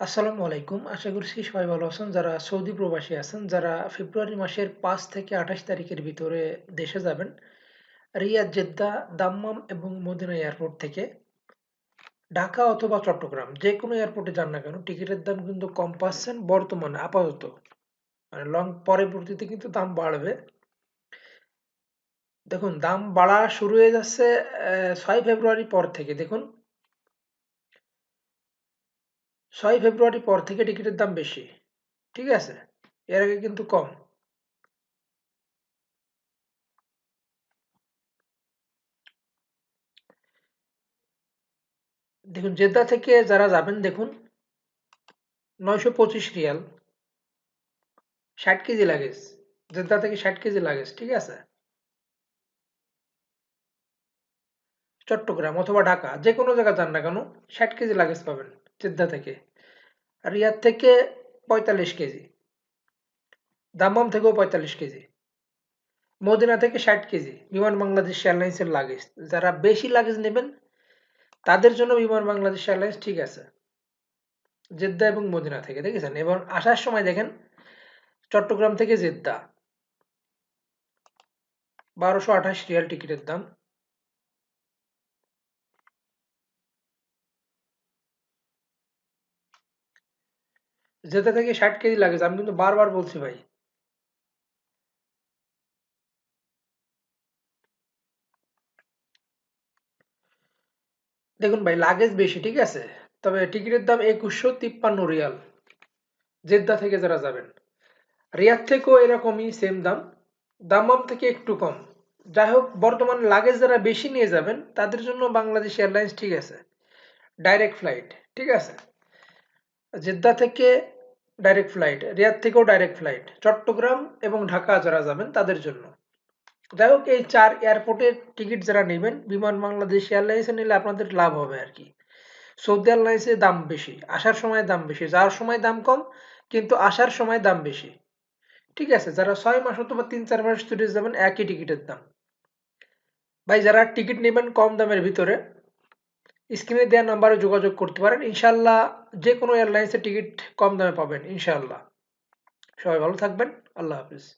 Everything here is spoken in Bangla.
আসসালামু আলাইকুম। আশা করছি সবাই ভালো আছেন। যারা সৌদি প্রবাসী আছেন, যারা ফেব্রুয়ারি মাসের পাঁচ থেকে আঠাশ তারিখের ভিতরে দেশে যাবেন, রিয়াদ, জেদ্দা, দাম্মাম এবং মদিনা এয়ারপোর্ট থেকে ঢাকা অথবা চট্টগ্রাম, যে কোনো এয়ারপোর্টে যান না কেন, টিকিটের দাম কিন্তু কম পাচ্ছেন, বর্তমানে আপাতত। মানে লং পরবর্তীতে কিন্তু দাম বাড়বে। দেখুন, দাম বাড়া শুরু হয়ে যাচ্ছে ছয় ফেব্রুয়ারি পর থেকে। দেখুন ছয় ফেব্রুয়ারি পর থেকে টিকিটের দাম বেশি। ঠিক আছে? এর আগে কিন্তু কম। দেখুন, জেদ্দা থেকে যারা যাবেন, দেখুন, নয়শো পঁচিশ রিয়াল। ষাট কেজি লাগেজ। জেদ্দা থেকে ষাট কেজি লাগেজ, ঠিক আছে? চট্টগ্রাম অথবা ঢাকা যে কোনো জায়গা যান না কেন, ষাট কেজি লাগেজ পাবেন জেদ্দা থেকে। রিয়াদ থেকে পঁয়তাল্লিশ কেজি দাম্মাম থেকেও পঁয়তাল্লিশ কেজি, মদিনা থেকে ষাট কেজি, বিমান বাংলাদেশ এয়ারলাইন্সের লাগেজ যারা বেশি লাগেজ নেবেন, তাদের জন্য বিমান বাংলাদেশ এয়ারলাইন্স ঠিক আছে। জেদ্দা এবং মদিনা থেকে, দেখেছেন? এবং আসার সময় দেখেন, চট্টগ্রাম থেকে জেদ্দা, বারোশো আঠাশ রিয়াল টিকিটের দাম। যেটা থেকে ষাট কেজি লাগে আমি কিন্তু বারবার বলছি ভাই। দেখুন ভাই, লাগেজ বেশি, ঠিক আছে? তবে টিকিটের দাম একুশশো তিপ্পান্ন রিয়াল। জেদ্দা থেকে যারা যাবেন। রিয়াদ থেকেও এরকমই সেম দাম। দামাম থেকে একটু কম। যাই হোক, বর্তমানে লাগেজ যারা বেশি নিয়ে যাবেন, তাদের জন্য বাংলাদেশ এয়ারলাইন্স ঠিক আছে। ডাইরেক্ট ফ্লাইট, ঠিক আছে? জেদ্দা থেকে ডাইরেক্ট ফ্লাইট রিয়াদ থেকেও ডাইরেক্ট ফ্লাইট চট্টগ্রাম এবং ঢাকা যারা যাবেন তাদের জন্য। যাই হোক, এই চার এয়ারপোর্টের টিকিট যারা নেবেন, বিমান বাংলাদেশ এয়ারলাইন্সে নিলে আপনাদের লাভ হবে আর কি। সৌদি এয়ারলাইন্সে দাম বেশি, আসার সময় দাম বেশি, যাওয়ার সময় দাম কম, কিন্তু আসার সময় দাম বেশি। ঠিক আছে, যারা ছয় মাস অথবা তিন চার মাস স্টুডেন্ট যাবেন, একই টিকিটের দাম। ভাই, যারা টিকিট নেবেন কম দামের ভিতরে স্ক্রিনে দেওয়া নাম্বারে যোগাযোগ করতে পারেন। ইনশাল্লাহ যে কোনো এয়ারলাইন্সের টিকিট কম দামে পাবেন ইনশাল্লাহ সবাই ভালো থাকবেন। আল্লাহ হাফিজ।